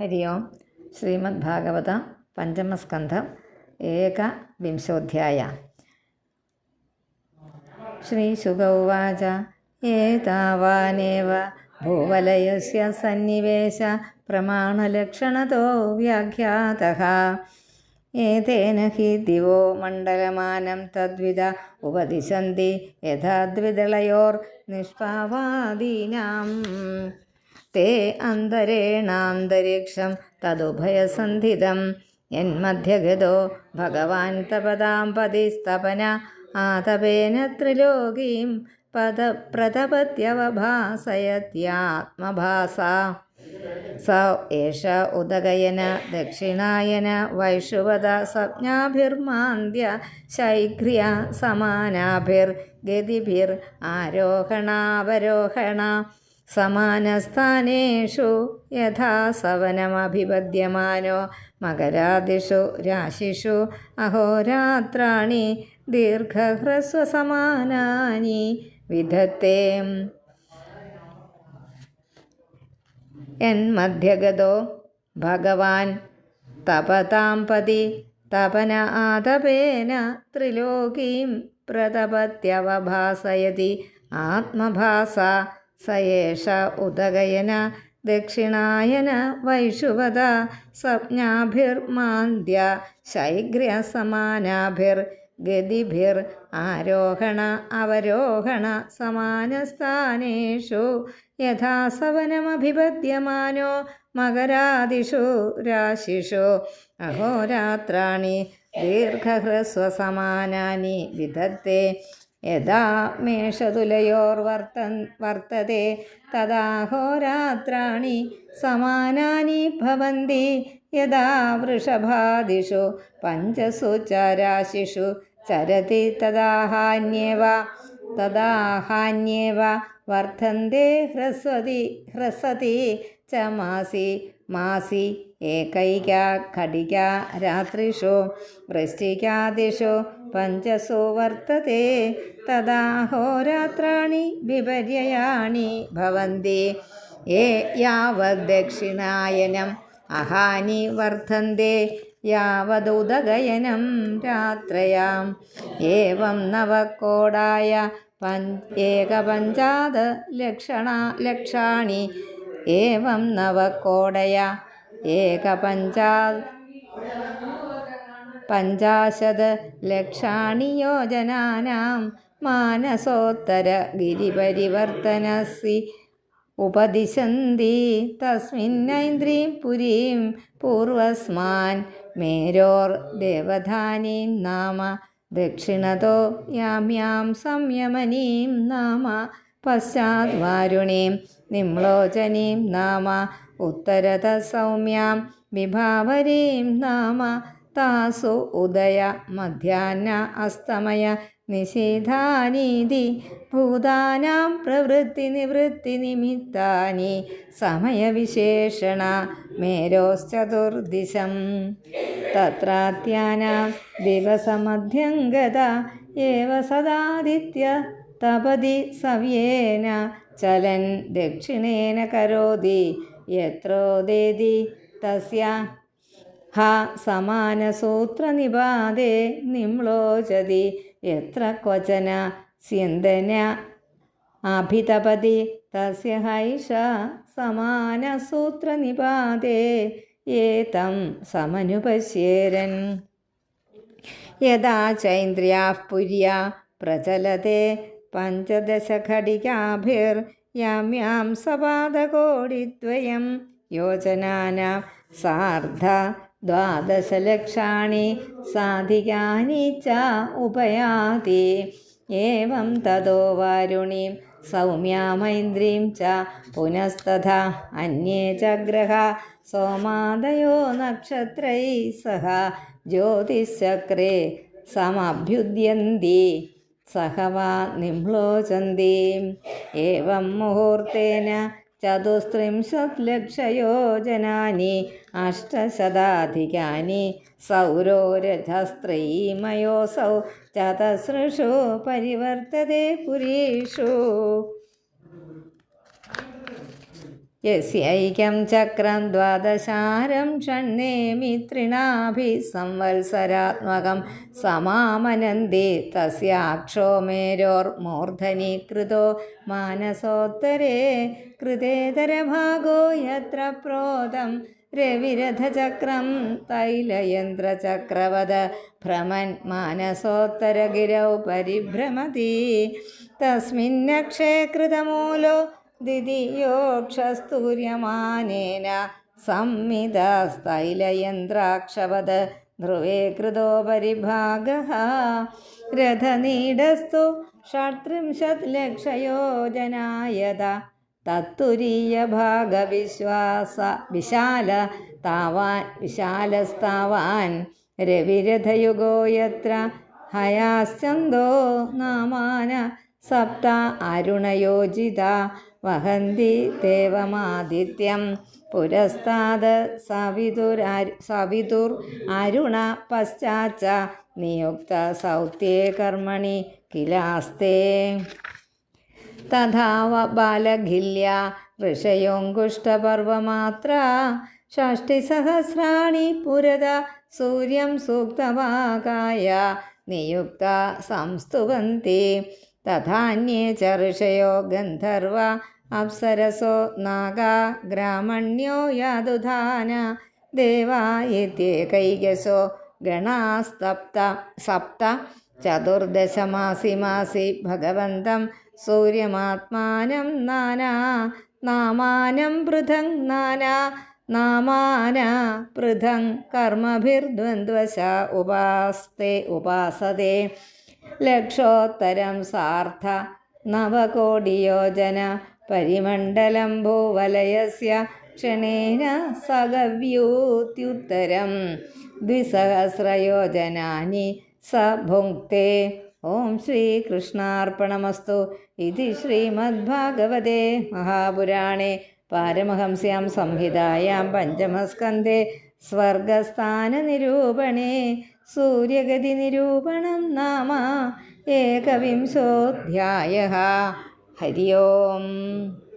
ഹരി ഓം ശ്രീമദ് ഭാഗവത പഞ്ചമസ്കന്ധം ഏകവിംശോധ്യായ ശ്രീശുക ഉവാച ഏതാവാനേവ ഭൂവലയസ്യ സന്നിവേശ പ്രമാണലക്ഷണതോ വ്യാഖ്യാതഃ ഏതേന ഹി ദിവോ മണ്ഡലമാനം തദ്വിധ ഉപദിശന്തി യഥാ ദ്വിദളയോർ നിഷ്പാവാദീനാം തേ അന്തരേണാന്തരീക്ഷം തതുഭയസന്ധിതം യന്മധ്യഗതോ ഭഗവാൻ തപതാം പതിസ്തപന ആതപേന ത്രിലോകീം പദ പ്രതപത്യവഭാസയത്യാത്മഭാസ സ ഏഷ ഉദകയന ദക്ഷിണായന വൈഷുവത സംജ്ഞാഭിർമാന്ദ്യ ശൈഘ്ര്യ സമാനാഭിർഗതിഭിർ ആരോഹണാവരോഹണ സമാനസ്ഥാനേഷു യഥാ സവനമഭിപദ്യമാനോ. മകരാദിഷു രാശിഷു അഹോരാത്രാണി ദീർഘഹ്രസ്വസമാനാനി വിധത്തെ. യന്മധ്യഗതോ ഭഗവാൻ തപതാംപതി തപന ആതപേന ത്രിലോകീം പ്രതപത്യവഭാസയതി ആത്മഭാസ സ ഏഷ ഉദകയന ദക്ഷിണായന വൈഷുവത സംജ്ഞാഭിർമാന്ദ്യ ശൈഗ്രസമാനാഭിർ ഗതിഭിർ ആരോഹണ അവരോഹണ സമാനസ്ഥാനേഷു യഥാസവനമഭിപദ്യമാനോ മകരാദിഷു രാശിഷു അഹോരാത്രാണി ദീർഘഹ്രസ്വസമാനാനി വിധത്തെ യഥാ മേഷതുലയോർവർത്തൻ വർത്തതെ തദാഹോരാത്രാണി സമാനാനി ഭവന്തി യഥാ വൃഷഭാദിഷു പഞ്ചസു ചരാശിഷു രാശിഷു ചരതി തദാഹാന്യേവ തദാഹാന്യേവ വർദ്ധന്തെ ഹ്രസ്വതി ഹ്രസതി ച മാസി മാസി ഏകൈക ഘടിക രാത്രിഷു വൃഷ്ടികാദിഷു പഞ്ചസു വർത്തത്തെ തദാഹോരാത്രാണി വിപര്യയാണി ഭവന്തി. ഏ യാവദ്ദക്ഷിണായനം അഹാനി വർദ്ധന്തെ. യാവതുദഗയനം രാത്രയാം. ഏവം നവക്കോടായ ഏകപഞ്ചാത് ലക്ഷണ ലക്ഷാണി. ഏവം നവകോടയ ഏകപഞ്ചാ പഞ്ചാശത് ലക്ഷാണി യോജനാനാം മാനസോത്തര ഗിരിപരിവർത്തനസി. ഉപദിശന്തി തസ്മിന്നൈന്ദ്രീം പുരീം പൂർവസ്മാൻ മേരോർ ദേവധാനീം നാമ. ദക്ഷിണതോ യാമ്യാം സംയമനീം നാമ പശ്ചാത് വാരുണീം നിംലോചനീം നാമ ഉത്തരത സൗമ്യാം വിഭാവരീം നാമ താസു ഉദയ മധ്യാഹ്ന അസ്തമയ നിഷേധാനീതി ഭൂതാനാം പ്രവൃത്തി നിവൃത്തി നിമിത്താനി സമയവിശേഷണ മേരോശ്ചതുർദിശം. തത്രാത്യാനാം ദിവസമധ്യംഗത ഏവ സദാദിത്യ തപതി സവ്യേന ചലൻ ദക്ഷിണേന കരോതി യത്രോദേതി തസ്യ ഹ സമാനസൂത്രനിപാതേ നിമ്ലോചതി എത്ര ക്വചന സ്യന്തന അഭിതപതി തസ്യ ഹൈഷ സമാനസൂത്രനിപാതേ ഏതം സമനുപശ്യേരൻ യഥാ ചൈന്ദ്രിയാ പുര്യ പ്രചലത്തെ പഞ്ചദശഘടികാഭിർയാം യാം സപാദകോടിദ്വയം യോജനാനാം സാർദ്ധ ദ്വാദശലക്ഷാണി സാധികാനി ച ഉപയാതി ഏവം തതോ വാരുണീം सौम्यामैन्द्रीं च पुनस्तथा अन्ये च ग्रहा सोमादयो नक्षत्रैः सह ज्योतिश्चक्रे समभ्युद्यन्ति, सह वा निम्लोचन्ति। एवं मुहूर्तेन ചതുസ്ത്രിംശത് ലക്ഷയോജനാനി അഷ്ടശതാധികാനി സൗരോരജസ്ത്രയീമയോസൗ ചതസൃഷു പരിവർത്തതേ പുരീഷു. യസ്യൈക്യം ചക്രം ദ്വാദശാരം ഷണ്ണേമിത്രിണാഭി സംവത്സരാത്മകം സമാമനന്തി. തസ്യാക്ഷോ മേരോർമൂർധനി കൃതോ മാനസോത്തരേ. കൃതേതരഭാഗോ യത്ര പ്രോതം രവിരഥചക്രം തൈലയന്ത്രചക്രവത് ഭ്രമൻ മാനസോത്തരഗിരൗ പരിഭ്രമതി. തസ്മിന്നക്ഷേ കൃതമൂലോ ദ്വിതീയോക്ഷസ്തൂര്യമാനേന സംമിതസ്ഥൈലയന്ത്രാക്ഷവത് ധ്രുവേ കൃതോ പരിഭാഗः രഥനീടസ്തു ഷട്ത്രിംശത് ലക്ഷയോജനായത തത്തുരീയഭാഗവിശ്വാസ വിശാല താവാൻ വിശാലസ്താവാൻ രവിരഥയുഗോ യത്ര ഹയാശ്ചന്തോ നാമാന സപ്ത അരുണയോജിത വഹന്തി ദേവമാദിത്യം പുരസ്താത് സവിതുർ സവിതുർ അരുണ പശ്ചാച്ച നിയുക്ത സൗത്യേ കർമ്മണി കിലാസ്തേ. തഥാ വ ബാലഖില്യ ഋഷയോങ്കുഷ്ടപർവമാത്ര ഷഷ്ടിസഹസ്രാണി പുരത സൂര്യം സൂക്തവാകായ നിയുക്ത സംസ്തുവന്തി. തഥാന്യേ ച ഋഷയോ ഗന്ധർവ അപ്സരസോ നാഗ ഗ്രാമണ്യോ യാതുധാന ദേവാ ഇത്യേകൈകശോ ഗണാസ്തപ്ത സപ്ത ചതുർദശമാസി മാസി ഭഗവന്തം സൂര്യമാത്മാനം നാനാ നാമാനം പൃഥങ് നാനാ നാമാന പൃഥങ് കർമ്മഭിർദ്വന്ദ്വശ ഉപാസ്തേ ഉപാസതേ. ലക്ഷോത്തരം സാർത്ഥ നവകോടിയോജന പരിമണ്ഡലം ഭൂവലയസ്യ ക്ഷണേന സഗവ്യൂത്യുത്തരം ദ്വിസഹസ്രയോജനാനി സ ഭുങ്ക്തേ ഓം ശ്രീകൃഷ്ണാർപ്പണമസ്തു. ഇതി ശ്രീമദ്ഭാഗവതേ മഹാപുരാണേ. പാരമഹംസ്യാം സംഹിതായാം പഞ്ചമസ്കന്ധേ. സ്വർഗസ്ഥാനനിരൂപണേ. സൂര്യഗതിനിരൂപണം നാമ ഏകവിംശോऽധ്യായः ഹരി ഓം.